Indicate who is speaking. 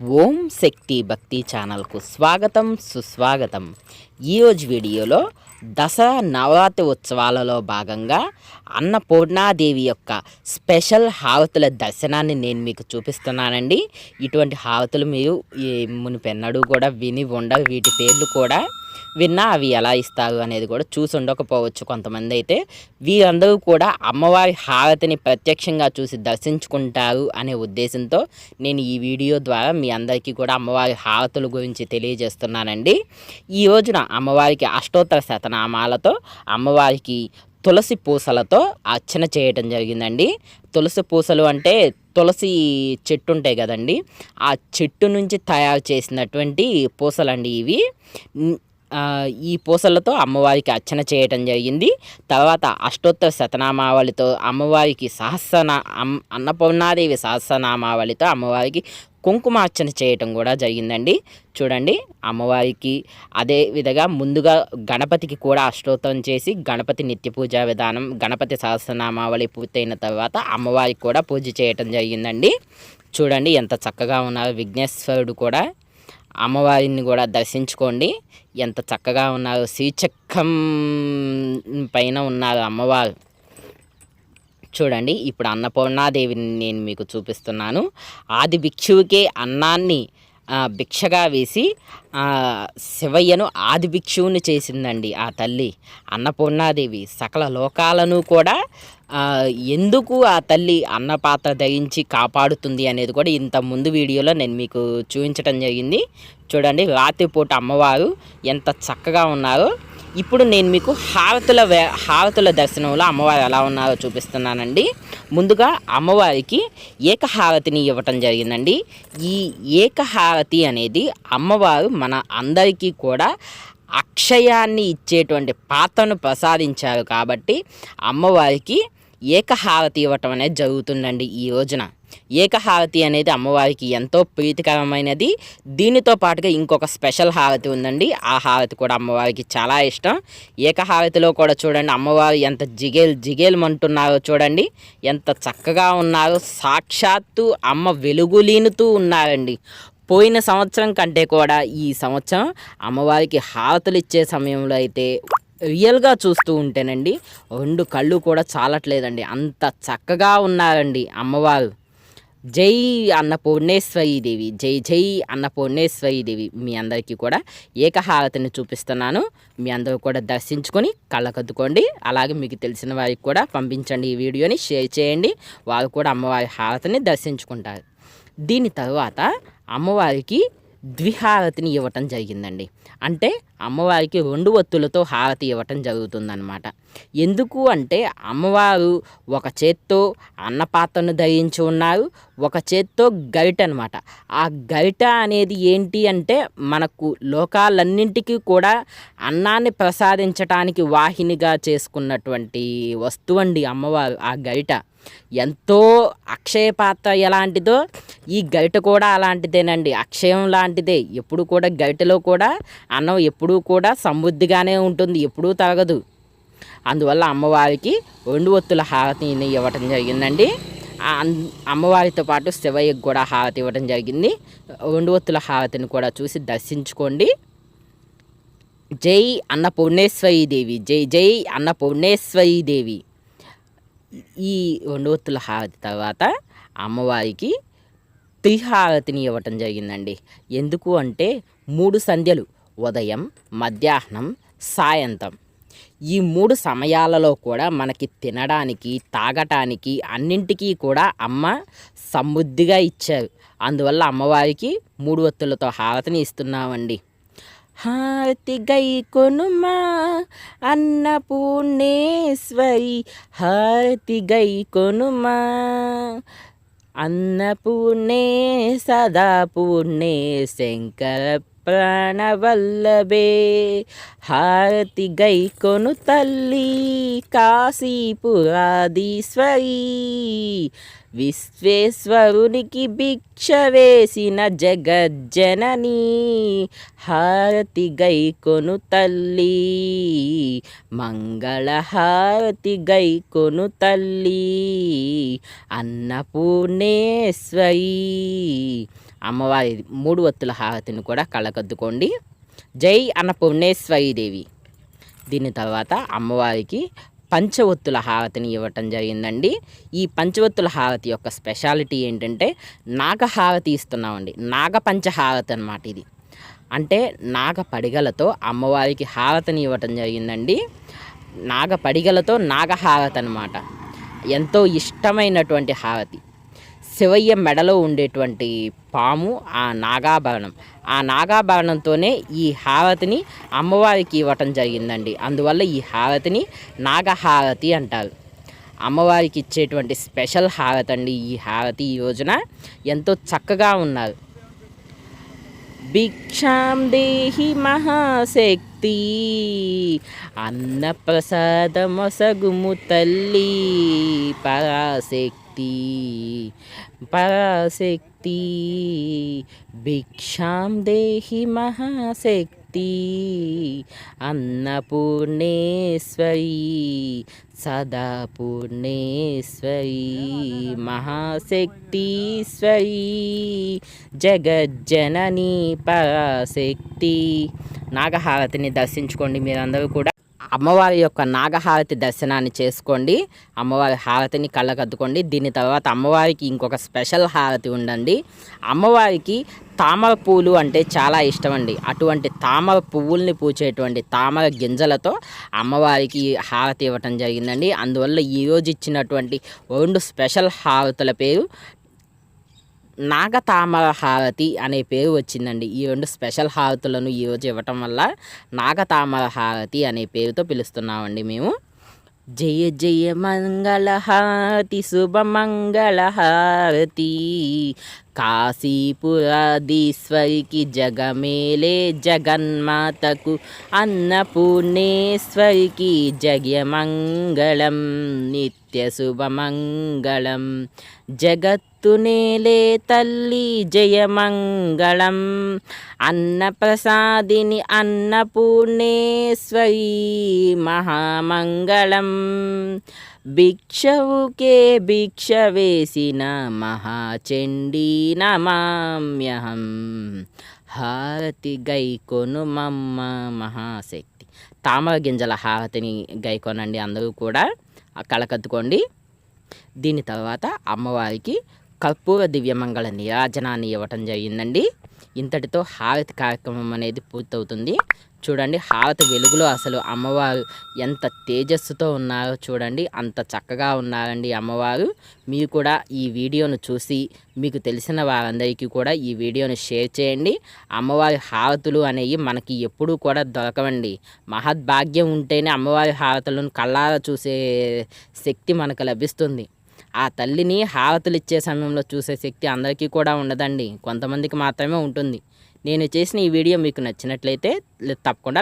Speaker 1: ఓం శక్తి భక్తి ఛానల్కు స్వాగతం సుస్వాగతం. ఈరోజు వీడియోలో దసరా నవరాత్రి ఉత్సవాలలో భాగంగా అన్నపూర్ణాదేవి యొక్క స్పెషల్ హారతుల దర్శనాన్ని నేను మీకు చూపిస్తున్నానండి. ఇటువంటి హారతులు మీరు మునిపెన్నడూ కూడా విని ఉండరు వీటి పేర్లు కూడా విన్నా అవి ఎలా ఇస్తారు అనేది కూడా చూసి ఉండకపోవచ్చు కొంతమంది అయితే. వీరందరూ కూడా అమ్మవారి హారతిని ప్రత్యక్షంగా చూసి దర్శించుకుంటారు అనే ఉద్దేశంతో నేను ఈ వీడియో ద్వారా మీ అందరికీ కూడా అమ్మవారి హారతుల గురించి తెలియజేస్తున్నానండి. ఈ రోజున అమ్మవారికి అష్టోత్తర శతనామాలతో అమ్మవారికి తులసి పూసలతో అర్చన చేయటం జరిగిందండి. తులసి పూసలు అంటే తులసి చెట్టు ఉంటాయి కదండి. ఆ చెట్టు నుంచి తయారు చేసినటువంటి పూసలండి ఇవి. ఈ పూసలతో అమ్మవారికి అర్చన చేయటం జరిగింది. తర్వాత అష్టోత్తర శతనామావళితో అమ్మవారికి సహస్రనా అన్నపూర్ణాదేవి సహస్రనామావళితో అమ్మవారికి కుంకుమార్చన చేయటం కూడా జరిగిందండి. చూడండి అమ్మవారికి అదే విధంగా ముందుగా గణపతికి కూడా అష్టోత్తరం చేసి గణపతి నిత్య పూజా విధానం గణపతి సహస్రనామావళి పూర్తయిన తర్వాత అమ్మవారికి కూడా పూజ చేయటం జరిగిందండి. చూడండి ఎంత చక్కగా ఉన్నారు విఘ్నేశ్వరుడు కూడా. అమ్మవారిని కూడా దర్శించుకోండి. ఎంత చక్కగా ఉన్నారు శ్రీచక్రం పైన ఉన్నారు అమ్మవారు. చూడండి ఇప్పుడు అన్నపూర్ణాదేవిని నేను మీకు చూపిస్తున్నాను. ఆది భిక్షువుకే అన్నాన్ని భిక్షగా వేసి శివయ్యను ఆది భిక్షువుని చేసిందండి ఆ తల్లి అన్నపూర్ణాదేవి. సకల లోకాలను కూడా ఎందుకు ఆ తల్లి అన్నపాత్ర ధరించి కాపాడుతుంది అనేది కూడా ఇంత ముందు వీడియోలో నేను మీకు చూపించడం జరిగింది. చూడండి రాత్రిపూట అమ్మవారు ఎంత చక్కగా ఉన్నారో. ఇప్పుడు నేను మీకు హారతుల హారతుల దర్శనంలో అమ్మవారు ఎలా ఉన్నారో చూపిస్తున్నానండి. ముందుగా అమ్మవారికి ఏకహారతిని ఇవ్వటం జరిగిందండి. ఈ ఏకహారతి అనేది అమ్మవారు మన అందరికీ కూడా అక్షయాన్ని ఇచ్చేటువంటి పాత్రను ప్రసాదించారు కాబట్టి అమ్మవారికి ఏకహారతి ఇవ్వటం అనేది జరుగుతుందండి ఈ రోజున. ఏకహారతి అనేది అమ్మవారికి ఎంతో ప్రీతికరమైనది. దీనితో పాటుగా ఇంకొక స్పెషల్ హారతి ఉందండి. ఆ హారతి కూడా అమ్మవారికి చాలా ఇష్టం. ఏకహారతిలో కూడా చూడండి అమ్మవారు ఎంత జిగేల్ జిగేల్మంటున్నారో చూడండి. ఎంత చక్కగా ఉన్నారో. సాక్షాత్తు అమ్మ వెలుగులీనుతూ ఉన్నారండి. పోయిన సంవత్సరం కంటే కూడా ఈ సంవత్సరం అమ్మవారికి హారతులు ఇచ్చే సమయంలో అయితే రియల్గా చూస్తూ ఉంటేనండి రెండు కళ్ళు కూడా చాలట్లేదండి. అంత చక్కగా ఉన్నారండి అమ్మవారు. జై దేవి జై జై దేవి. మీ అందరికీ కూడా ఏకహారతిని చూపిస్తున్నాను. మీ అందరూ కూడా దర్శించుకొని కళ్ళకద్దుకోండి. అలాగే మీకు తెలిసిన వారికి కూడా పంపించండి ఈ వీడియోని షేర్ చేయండి. వారు కూడా అమ్మవారి హారతిని దర్శించుకుంటారు. దీని తర్వాత అమ్మవారికి ద్విహారతిని ఇవ్వటం జరిగిందండి. అంటే అమ్మవారికి రెండు ఒత్తులతో హారతి ఇవ్వటం జరుగుతుందన్నమాట. ఎందుకు అంటే అమ్మవారు ఒక చేత్తో అన్నపాత్రను ధరించి ఉన్నారు. ఒక చేత్తో గరిట అనమాట ఆ గరిట అనేది ఏంటి అంటే మనకు లోకాలన్నింటికీ కూడా అన్నాన్ని ప్రసాదించటానికి వాహినిగా చేసుకున్నటువంటి వస్తువు అండి అమ్మవారు ఆ గరిట. ఎంతో అక్షయ పాత్ర ఎలాంటిదో ఈ గరిట కూడా అలాంటిదేనండి. అక్షయం లాంటిదే. ఎప్పుడు కూడా గరిటలో కూడా అన్నం ఎప్పుడూ కూడా సమృద్ధిగానే ఉంటుంది ఎప్పుడూ తరగదు అందువల్ల అమ్మవారికి రెండు ఒత్తుల హారతిని ఇవ్వటం జరిగిందండి. అమ్మవారితో పాటు శివయ్యకు కూడా హారతి ఇవ్వడం జరిగింది. రెండు ఒత్తుల హారతిని కూడా చూసి దర్శించుకోండి. జై అన్నపూర్ణేశ్వరీ దేవి జై జై అన్నపూర్ణేశ్వరీ దేవి ఈ రెండవత్తుల హారతి తర్వాత అమ్మవారికి త్రిహారతిని ఇవ్వటం జరిగిందండి. ఎందుకు అంటే మూడు సంధ్యలు ఉదయం మధ్యాహ్నం సాయంత్రం. ఈ మూడు సమయాలలో కూడా మనకి తినడానికి తాగటానికి అన్నింటికీ కూడా అమ్మ సమృద్ధిగా ఇచ్చారు. అందువల్ల అమ్మవారికి మూడు ఒత్తులతో హారతిని ఇస్తున్నామండి. హారతి గై కొనుమా? అన్నపూర్ణేశ్వరి హారతి గై కొనుమా? అన్నపూర్ణే సదా పూర్ణే శంకర ప్రాణవల్లభే. హారతి గైకొను తల్లి కాశీపురాధీశ్వరి. విశ్వేశ్వరునికి భిక్ష వేసిన జగజ్జనని. హారతి గైకొను తల్లి మంగళహారతి గై తల్లి అన్నపూర్ణేశ్వరి. అమ్మవారి మూడు వత్తుల హారతిని కూడా కళ్ళకద్దుకోండి. జై అన్న దేవి. దీని తర్వాత అమ్మవారికి పంచవత్తుల హారతిని ఇవ్వటం జరిగిందండి. ఈ పంచవత్తుల హారతి యొక్క స్పెషాలిటీ ఏంటంటే నాగహారతి ఇస్తున్నామండి. నాగపంచహారతి అనమాట ఇది. అంటే నాగ పడిగలతో అమ్మవారికి హారతిని ఇవ్వటం జరిగిందండి. నాగ పడిగలతో నాగహారతి అనమాట ఎంతో ఇష్టమైనటువంటి హారతి. శివయ్య మెడలో ఉండేటువంటి పాము ఆ నాగాభరణం. ఆ నాగాభరణంతోనే ఈ హారతిని అమ్మవారికి ఇవ్వటం జరిగిందండి. అందువల్ల ఈ హారతిని నాగహారతి అంటారు. అమ్మవారికి ఇచ్చేటువంటి స్పెషల్ హారతి అండి ఈ హారతి. ఈ రోజున ఎంతో చక్కగా ఉన్నారు. భిక్షాం దేహి మహాశక్తి అన్నప్రసాదమొసగుము తల్లి పరాశక్తి. పరాశక్తి భిక్షాం దేహి మహాశక్తి అన్నపూర్ణేశ్వరి సదా పూర్ణేశ్వరి మహాశక్తీశ్వరి జగజ్జనని పరాశక్తి. నాగహారతిని దర్శించుకోండి మీరందరూ కూడా. అమ్మవారి యొక్క నాగహారతి దర్శనాన్ని చేసుకోండి. అమ్మవారి హారతిని కళ్ళకద్దుకోండి. దీని తర్వాత అమ్మవారికి ఇంకొక స్పెషల్ హారతి ఉండండి అమ్మవారికి తామర పూలు అంటే చాలా ఇష్టం అండి అటువంటి తామర పువ్వుల్ని పూచేటువంటి తామర గింజలతో అమ్మవారికి హారతి ఇవ్వటం జరిగిందండి. అందువల్ల ఈరోజు ఇచ్చినటువంటి రెండు స్పెషల్ హారతుల పేరు నాగతామర హారతి అనే పేరు వచ్చిందండి. ఈ రెండు స్పెషల్ హారతులను ఈరోజు ఇవ్వటం వల్ల నాగతామర హారతి అనే పేరుతో పిలుస్తున్నామండి మేము. జయ జయ మంగళహారతి శుభ మంగళహారతి. కాశీపురాధీశ్వరికి జగమేలే జగన్మాతకు అన్నపూర్ణేశ్వరికి జగమంగళం నిత్య శుభమంగళం ఎత్తునేలే తల్లి జయమంగళం. అన్నప్రసాదిని అన్నపూర్ణేశ్వరీ మహామంగళం. భిక్షవుకే భిక్ష వేసిన మహాచండీ నమామ్యహం. హారతి గైకొను మమ్మ మహాశక్తి. తామర గింజల హారతిని గైకొనండి అందరూ కూడా. కళకత్తుకోండి దీని తర్వాత అమ్మవారికి కర్పూర దివ్యమంగళ నీరాజనాన్ని ఇవ్వటం జరిగిందండి. ఇంతటితో హారతి కార్యక్రమం అనేది పూర్తవుతుంది. చూడండి హారతి వెలుగులో అసలు అమ్మవారు ఎంత తేజస్సుతో ఉన్నారో చూడండి అంత చక్కగా ఉన్నారండి అమ్మవారు. మీరు కూడా ఈ వీడియోను చూసి మీకు తెలిసిన వారందరికీ కూడా ఈ వీడియోను షేర్ చేయండి. అమ్మవారి హారతులు అనేవి మనకి ఎప్పుడూ కూడా దొరకవండి. మహద్భాగ్యం ఉంటేనే అమ్మవారి హారతులను కళ్ళారా చూసే శక్తి మనకు లభిస్తుంది. ఆ తల్లిని హారతులు ఇచ్చే సమయంలో చూసే శక్తి అందరికీ కూడా ఉండదండి. కొంతమందికి మాత్రమే ఉంటుంది. నేను చేసిన ఈ వీడియో మీకు నచ్చినట్లయితే తప్పకుండా